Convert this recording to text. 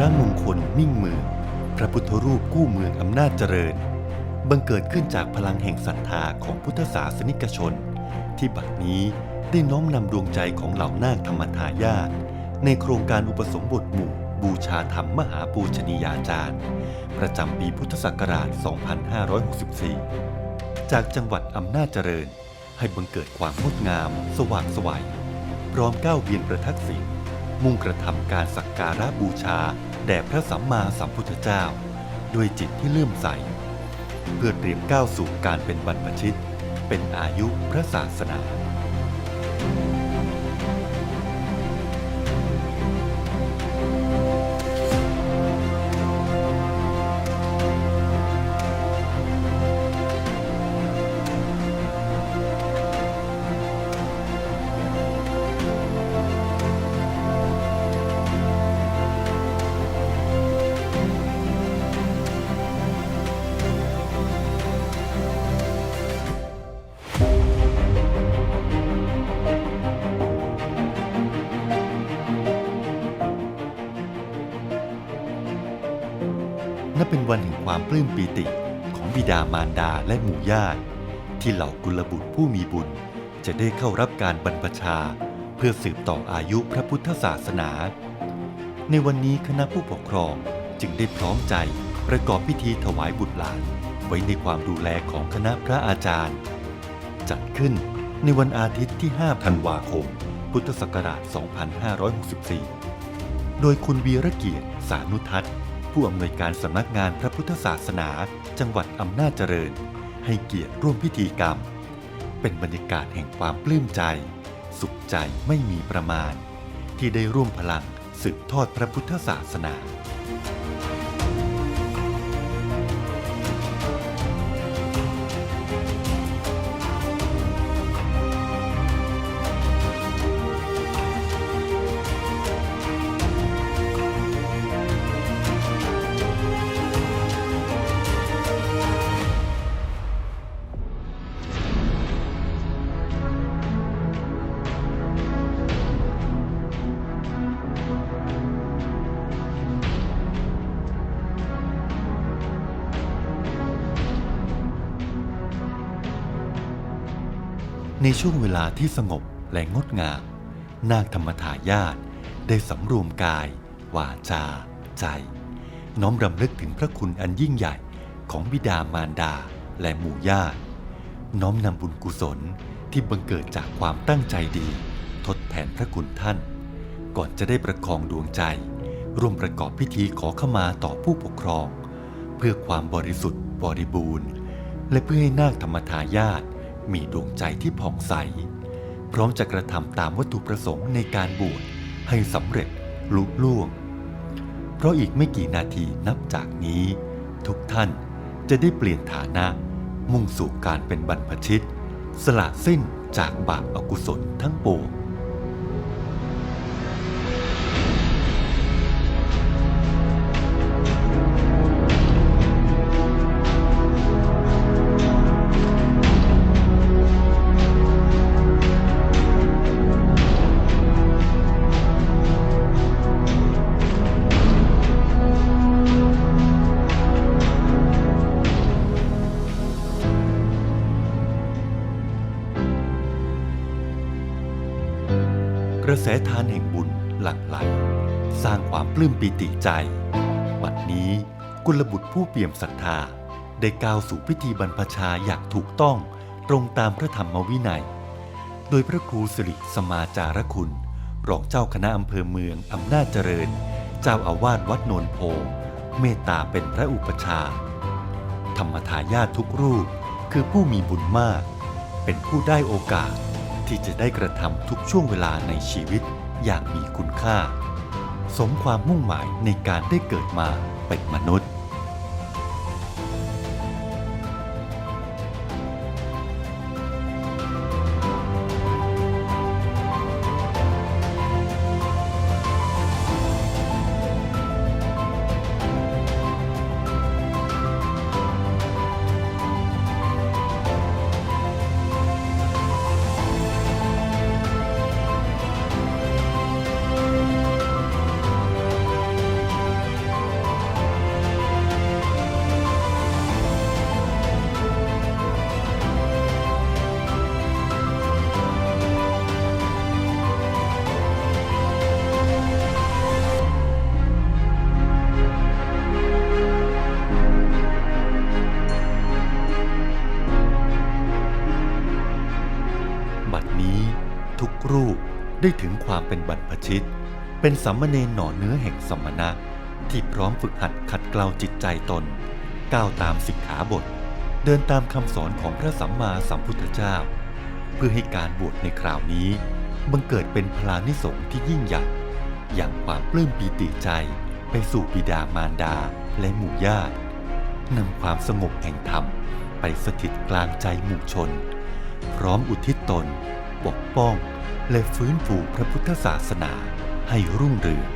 พระมงคลมิ่งเมือง พระพุทธรูปกู้เมืองอำนาจเจริญ บังเกิดขึ้นจากพลังแห่งศรัทธาของพุทธศาสนิกชน ที่บัดนี้ได้น้อมนำดวงใจของเหล่านาคธรรมทายาทในโครงการอุปสมบทหมู่ บูชาธรรมมหาปูชนียาจารย์ ประจำปีพุทธศักราช 2564 จากจังหวัดอำนาจเจริญ ให้บังเกิดความงดงาม สว่างไสวัยพร้อมก้าวเวียนประทักษิณมุ่งกระทำการสักการะบูชา แด่พระสัมมาสัมพุทธเจ้า ด้วยจิตที่เลื่อมใส เพื่อเตรียมก้าวสู่การเป็นบรรพชิต เป็นอายุพระศาสนา เป็นวันแห่งความปลื้มปีติของบิดามารดาและหมู่ญาติ ที่เหล่ากุลบุตรผู้มีบุญ จะได้เข้ารับการบรรพชา เพื่อสืบต่ออายุพระพุทธศาสนา ในวันนี้คณะผู้ปกครองจึงได้พร้อมใจประกอบพิธีถวายบุตรหลาน ไว้ในความดูแลของคณะพระอาจารย์ จัดขึ้นในวันอาทิตย์ที่ 5 ธันวาคม พุทธศักราช 2564 โดยคุณวีระเกียรติสานุทัศน์ ผู้อำนวยการสำนักงานพระพุทธศาสนา จังหวัดอำนาจเจริญ ให้เกียรติร่วมพิธีกรรม เป็นบรรยากาศแห่งความปลื้มใจ สุขใจไม่มีประมาณ ที่ได้ร่วมพลังสืบทอดพระพุทธศาสนา ในช่วงเวลาที่สงบและงดงาม นาคธรรมทายาทได้สำรวมกาย วาจา ใจ น้อมรำลึกถึงพระคุณอันยิ่งใหญ่ของบิดามารดาและหมู่ญาติน้อมนำบุญกุศลที่บังเกิดจากความตั้งใจดี ทดแทนพระคุณท่าน ก่อนจะได้ประคองดวงใจ ร่วมประกอบพิธีขอขมาต่อผู้ปกครอง เพื่อความบริสุทธิ์บริบูรณ์ และเพื่อให้นาคธรรมทายาท มีดวงใจที่ผ่องใส พร้อมจะกระทำตามวัตถุประสงค์ในการบวชให้สำเร็จลุล่วง เพราะอีกไม่กี่นาทีนับจากนี้ ทุกท่านจะได้เปลี่ยนฐานะ มุ่งสู่การเป็นบรรพชิต สละสิ้นจากบาปอากุศลทั้งปวง ระแสทานแห่งบุญหลั่งไหล สร้างความปลื้มปิติใจวันนี้กุลบุตรผู้เปี่ยมศรัทธา ได้ก้าวสู่พิธีบรรพชาอย่างถูกต้องตรงตามพระธรรมวินัย โดยพระครูสิริสมาจารคุณ รองเจ้าคณะอำเภอเมืองอำนาจเจริญ เจ้าอาวาสวัดโนนโพ เมตตาเป็นพระอุปชา ธรรมทายาททุกรูปคือผู้มีบุญมาก เป็นผู้ได้โอกาส ที่จะได้กระทำทุกช่วงเวลาในชีวิตอย่างมีคุณค่า สมความมุ่งหมายในการได้เกิดมาเป็นมนุษย์ รูปได้ถึงความเป็นบรรพชิต เป็นสัมมเนหน่อเนื้อแห่งสมณะ ที่พร้อมฝึกหัดขัดเกลาจิตใจตน ก้าวตามสิกขาบท เดินตามคำสอนของพระสัมมาสัมพุทธเจ้า เพื่อให้การบวชในคราวนี้บังเกิดเป็นพลานิสงที่ยิ่งใหญ่อย่างความปลื้มปีติใจไปสู่บิดามารดาและหมู่ญาตินำความสงบแห่งธรรมไปสถิตกลางใจหมู่ชน พร้อมอุทิศตนปกป้อง และฟื้นฟูพระพุทธศาสนาให้รุ่งเรือง